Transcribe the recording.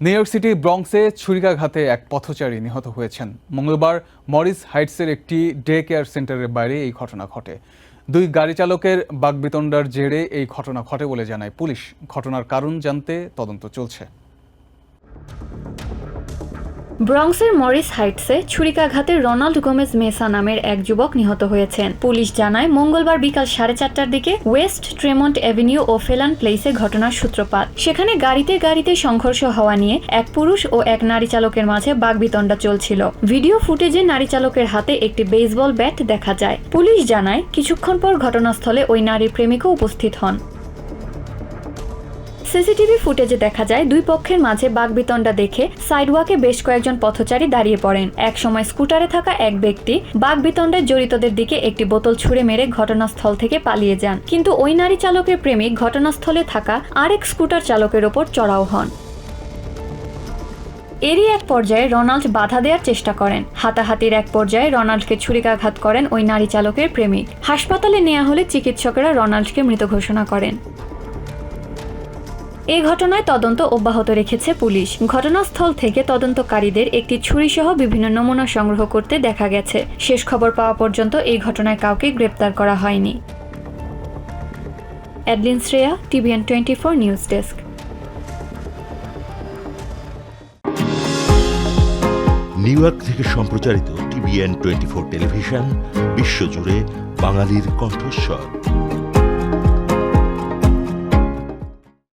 New York city ব্রঙ্কসে ছুরিকাঘাতে এক পথচারী নিহত হয়েছেন। মঙ্গলবার মরিস হাইটসের একটি ডে কেয়ার সেন্টারের বাইরে এই ঘটনা ঘটে। দুই গাড়ি চালকের বাগবিতণ্ডার জেরে এই ঘটনা ঘটে বলে জানায় পুলিশ। ঘটনার কারণ জানতে তদন্ত চলছে। ব্রঙ্কসের মরিস হাইটসে ছুরিকাঘাতে রোনাল্ড গোমেজ মেসা নামের এক যুবক নিহত হয়েছেন। পুলিশ জানায়, মঙ্গলবার বিকাল সাড়ে চারটার দিকে ওয়েস্ট ট্রেমন্ট অ্যাভিনিউ ও ফেলান প্লেসে ঘটনার সূত্রপাত। সেখানে গাড়িতে গাড়িতে সংঘর্ষ হওয়া নিয়ে এক পুরুষ ও এক নারী চালকের মাঝে বাগবিতণ্ডা চলছিল। ভিডিও ফুটেজে নারী চালকের হাতে একটি বেসবল ব্যাট দেখা যায়। পুলিশ জানায়, কিছুক্ষণ পর ঘটনাস্থলে ওই নারী প্রেমিকও উপস্থিত হন। সিসিটিভি ফুটেজে দেখা যায়, দুই পক্ষের মাঝে বাগবিতণ্ডা দেখে সাইডওয়াকে বেশ কয়েকজন পথচারী দাঁড়িয়ে পড়েন। এক সময় স্কুটারে থাকা এক ব্যক্তি বাগবিতণ্ডায় জড়িতদের দিকে একটি বোতল ছুঁড়ে মেরে ঘটনাস্থল থেকে পালিয়ে যান। কিন্তু ওই নারী চালকের প্রেমিক ঘটনাস্থলে থাকা আরেক স্কুটার চালকের ওপর চড়াও হন। এরই এক পর্যায়ে রোনাল্ড বাধা দেওয়ার চেষ্টা করেন। হাতাহাতির এক পর্যায়ে রোনাল্ডকে ছুরিকাঘাত করেন ওই নারী চালকের প্রেমিক। হাসপাতালে নেওয়া হলে চিকিৎসকেরা রোনাল্ডকে মৃত ঘোষণা করেন। এই ঘটনায় তদন্ত অব্যাহত রেখেছে পুলিশ। ঘটনাস্থল থেকে তদন্তকারীদের একটি ছুরিসহ বিভিন্ন নমুনা সংগ্রহ করতে দেখা গেছে। শেষ খবর পাওয়া পর্যন্ত এই ঘটনায় কাউকে গ্রেপ্তার করা হয়নি। Adlin Shreya, TVN twenty four news desk. New York থেকে সম্প্রচারিত টিভিএন টোয়েন্টি ফোর টেলিভিশন, বিশ্বজুড়ে বাঙালির কণ্ঠস্বর।